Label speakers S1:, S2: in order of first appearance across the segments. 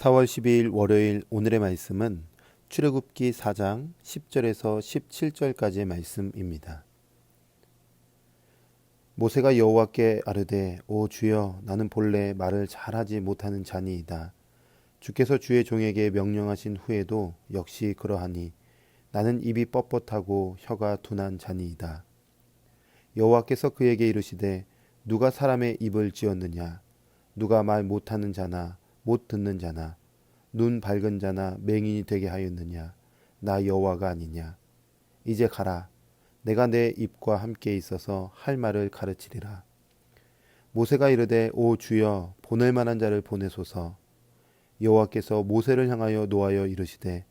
S1: 4월 12일 월요일 오늘의 말씀은 출애굽기 4장 10절에서 17절까지의 말씀입니다. 모세가 여호와께 아르되 오 주여 나는 본래 말을 잘하지 못하는 자니이다. 주께서 주의 종에게 명령하신 후에도 역시 그러하니 나는 입이 뻣뻣하고 혀가 둔한 자니이다. 여호와께서 그에게 이르시되 누가 사람의 입을 지었느냐 누가 말 못하는 자나 못 듣는 자나 눈 밝은 자나 맹인이 되게 하였느냐? 나 여호와가 아니냐? 이제 가라. 내가 내 입과 함께 있어서 할 말을 가르치리라. 모세가 이르되 오 주여 보낼 만한 자를 보내소서. 여호와께서 모세를 향하여 노하여 이르시되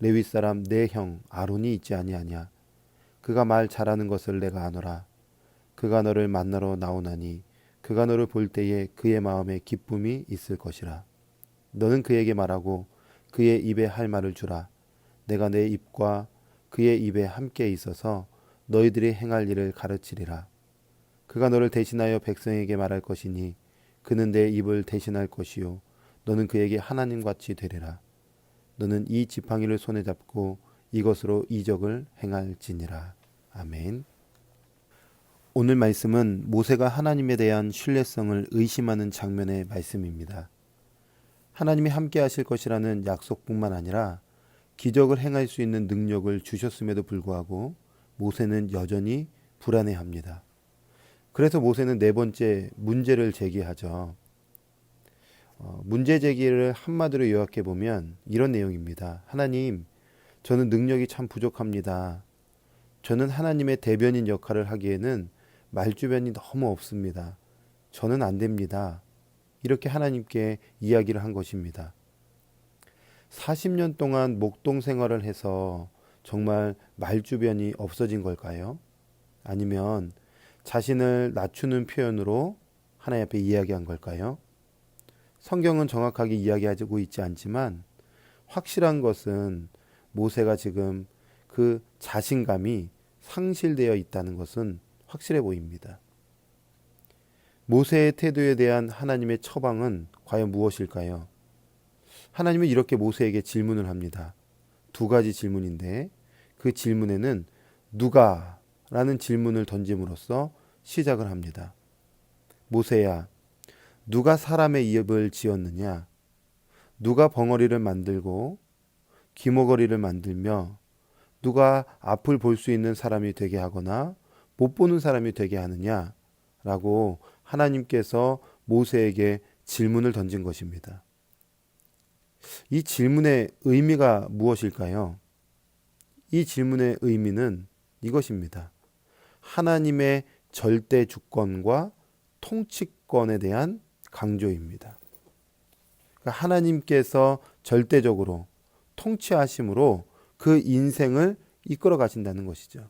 S1: 레위 사람 내 형 아론이 있지 아니하냐? 그가 말 잘하는 것을 내가 아노라. 그가 너를 만나러 나오나니 그가 너를 볼 때에 그의 마음에 기쁨이 있을 것이라. 너는 그에게 말하고 그의 입에 할 말을 주라. 내가 내 입과 그의 입에 함께 있어서 너희들이 행할 일을 가르치리라. 그가 너를 대신하여 백성에게 말할 것이니 그는 내 입을 대신할 것이요. 너는 그에게 하나님 같이 되리라. 너는 이 지팡이를 손에 잡고 이것으로 이적을 행할지니라. 아멘. 오늘 말씀은 모세가 하나님에 대한 신뢰성을 의심하는 장면의 말씀입니다. 하나님이 함께 하실 것이라는 약속뿐만 아니라 기적을 행할 수 있는 능력을 주셨음에도 불구하고 모세는 여전히 불안해 합니다. 그래서 모세는 네 번째 문제를 제기하죠. 어, 문제 제기를 한마디로 요약해 보면 이런 내용입니다. 하나님, 저는 능력이 참 부족합니다. 저는 하나님의 대변인 역할을 하기에는 말주변이 너무 없습니다. 저는 안 됩니다. 이렇게 하나님께 이야기를 한 것입니다. 40년 동안 목동 생활을 해서 정말 말주변이 없어진 걸까요? 아니면 자신을 낮추는 표현으로 하나님 앞에 이야기한 걸까요? 성경은 정확하게 이야기하고 있지 않지만 확실한 것은 모세가 지금 그 자신감이 상실되어 있다는 것은 확실해 보입니다. 모세의 태도에 대한 하나님의 처방은 과연 무엇일까요? 하나님은 이렇게 모세에게 질문을 합니다. 두 가지 질문인데 그 질문에는 누가 라는 질문을 던짐으로써 시작을 합니다. 모세야, 누가 사람의 입을 지었느냐? 누가 벙어리를 만들고 기모거리를 만들며 누가 앞을 볼 수 있는 사람이 되게 하거나 못 보는 사람이 되게 하느냐? 라고 하나님께서 모세에게 질문을 던진 것입니다. 이 질문의 의미가 무엇일까요? 이 질문의 의미는 이것입니다. 하나님의 절대 주권과 통치권에 대한 강조입니다. 그러니까 하나님께서 절대적으로 통치하심으로 그 인생을 이끌어 가신다는 것이죠.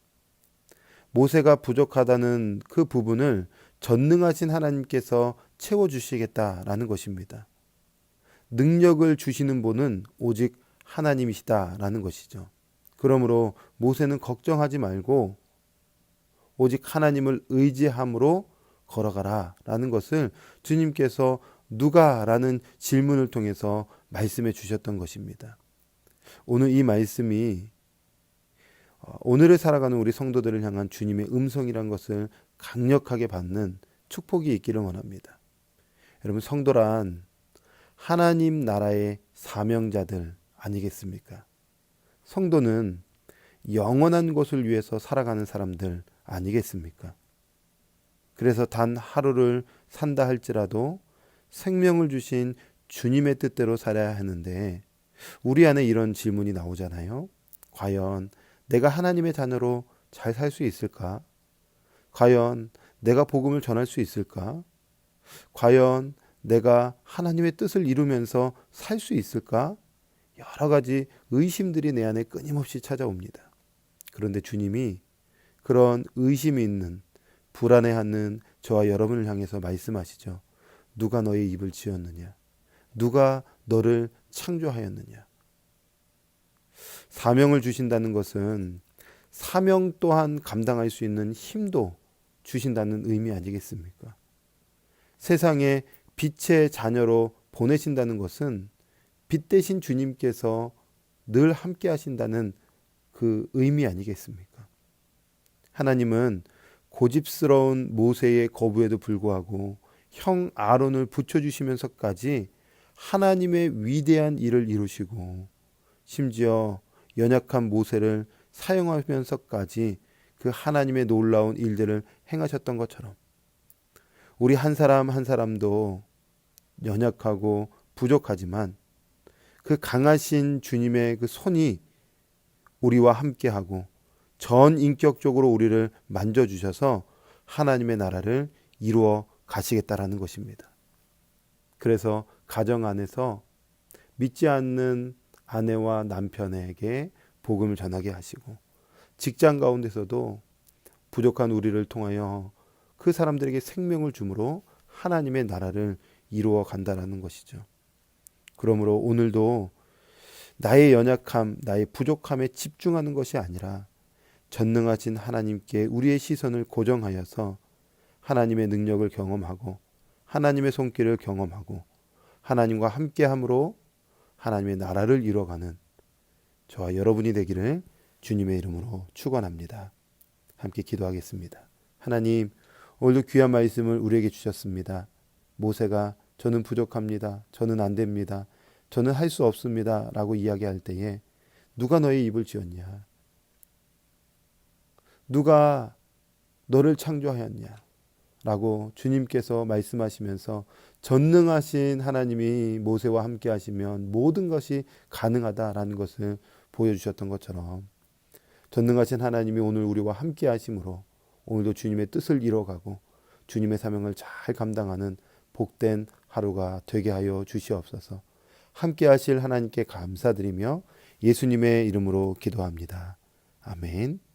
S1: 모세가 부족하다는 그 부분을 전능하신 하나님께서 채워주시겠다라는 것입니다. 능력을 주시는 분은 오직 하나님이시다라는 것이죠. 그러므로 모세는 걱정하지 말고 오직 하나님을 의지함으로 걸어가라라는 것을 주님께서 누가라는 질문을 통해서 말씀해 주셨던 것입니다. 오늘 이 말씀이 어, 오늘을 살아가는 우리 성도들을 향한 주님의 음성이란 것을 강력하게 받는 축복이 있기를 원합니다. 여러분 성도란 하나님 나라의 사명자들 아니겠습니까? 성도는 영원한 것을 위해서 살아가는 사람들 아니겠습니까? 그래서 단 하루를 산다 할지라도 생명을 주신 주님의 뜻대로 살아야 하는데 우리 안에 이런 질문이 나오잖아요. 과연 내가 하나님의 자녀로 잘 살 수 있을까? 과연 내가 복음을 전할 수 있을까? 과연 내가 하나님의 뜻을 이루면서 살 수 있을까? 여러 가지 의심들이 내 안에 끊임없이 찾아옵니다. 그런데 주님이 그런 의심이 있는 불안해하는 저와 여러분을 향해서 말씀하시죠. 누가 너의 입을 지었느냐? 누가 너를 창조하였느냐? 사명을 주신다는 것은 사명 또한 감당할 수 있는 힘도 주신다는 의미 아니겠습니까? 세상에 빛의 자녀로 보내신다는 것은 빛 대신 주님께서 늘 함께 하신다는 그 의미 아니겠습니까? 하나님은 고집스러운 모세의 거부에도 불구하고 형 아론을 붙여주시면서까지 하나님의 위대한 일을 이루시고 심지어 연약한 모세를 사용하면서까지 그 하나님의 놀라운 일들을 행하셨던 것처럼 우리 한 사람 한 사람도 연약하고 부족하지만 그 강하신 주님의 그 손이 우리와 함께하고 전 인격적으로 우리를 만져주셔서 하나님의 나라를 이루어 가시겠다라는 것입니다. 그래서 가정 안에서 믿지 않는 아내와 남편에게 복음을 전하게 하시고 직장 가운데서도 부족한 우리를 통하여 그 사람들에게 생명을 주므로 하나님의 나라를 이루어 간다라는 것이죠. 그러므로 오늘도 나의 연약함, 나의 부족함에 집중하는 것이 아니라 전능하신 하나님께 우리의 시선을 고정하여서 하나님의 능력을 경험하고 하나님의 손길을 경험하고 하나님과 함께함으로 하나님의 나라를 이뤄가는 저와 여러분이 되기를 주님의 이름으로 축원합니다. 함께 기도하겠습니다. 하나님, 오늘도 귀한 말씀을 우리에게 주셨습니다. 모세가 저는 부족합니다. 저는 안 됩니다. 저는 할 수 없습니다. 라고 이야기할 때에 누가 너의 입을 지었냐? 누가 너를 창조하였냐? 라고 주님께서 말씀하시면서 전능하신 하나님이 모세와 함께 하시면 모든 것이 가능하다라는 것을 보여주셨던 것처럼 전능하신 하나님이 오늘 우리와 함께 하심으로 오늘도 주님의 뜻을 이뤄가고 주님의 사명을 잘 감당하는 복된 하루가 되게 하여 주시옵소서. 함께 하실 하나님께 감사드리며 예수님의 이름으로 기도합니다. 아멘.